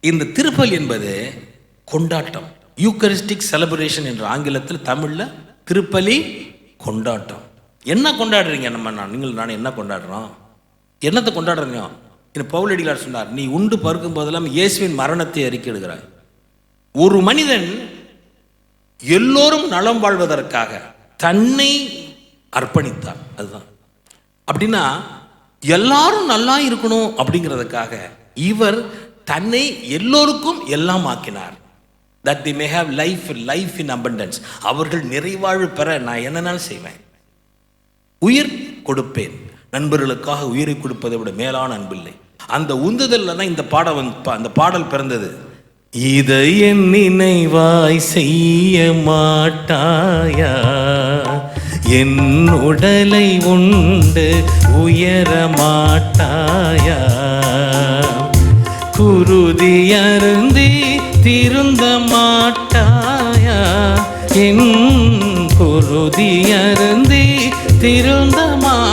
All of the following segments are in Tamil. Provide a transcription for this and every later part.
இந்த திருப்பல் என்பது கொண்டாட்டம் யூக்கரிஸ்டிக் செலிப்ரேஷன் என்ற ஆங்கிலத்தில் தமிழில் திருப்பலி கொண்டாட்டம். என்ன கொண்டாடுறீங்க நம்ம நான் நீங்கள் நான் என்ன கொண்டாடுறோம்? என்னத்தை கொண்டாடுறீங்க? என்ன பவுலடிகளார் சொன்னார் நீ உண்டு பருக்கும் போதெல்லாம் இயேசுவின் மரணத்தை அறிக்கையிடுகிறாய் ஒரு மனிதன் எல்லோரும் நலம் வாழ்வதற்காக தன்னை அர்ப்பணித்தார் அதுதான். அப்படின்னா எல்லாரும் நல்லா இருக்கணும் அப்படிங்கிறதுக்காக இவர் தன்னை எல்லோருக்கும் எல்லாம் ஆக்கினார் that they may have life life in abundance அவர்கள் நிறைவாழ்வு பெற நான் என்னென்னாலும் செய்வேன். உயிர் கொடுப்பேன். நண்பர்களுக்காக உயிரை கொடுப்பதை விட மேலான அன்பில்லை அந்த உந்துதல்ல தான் இந்த பாடம் வந்து- அந்த பாடல் பிறந்தது. இதை என் நினைவாய் செய்ய மாட்டாயா? என் உடலை உண்டு உயர மாட்டாயா? குருதி அருந்தி திருந்த மாட்டாயா? என் குருதி அருந்தி திருந்த மா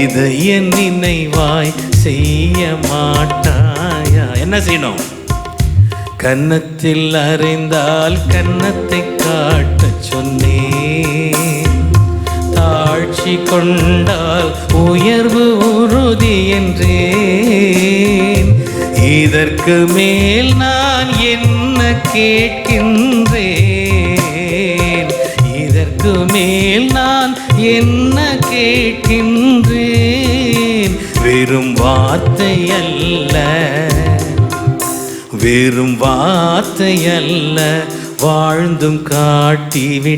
இதை என் நினைவாய் செய்ய மாட்டாயா? என்ன செய்யணும்? கன்னத்தில் அறிந்தால் கன்னத்தை காட்ட சொன்னேன். தாழ்ச்சி கொண்டால் உயர்வு உறுதி என்றேன். இதற்கு மேல் நான் என்ன கேட்கின்றேன்? அதற்கு மேல் நான் என்ன கேட்கின்றேன்? வெறும் வார்த்தை அல்ல வெறும் வார்த்தை அல்ல வாழ்ந்தும் காட்டிவிட்டேன்.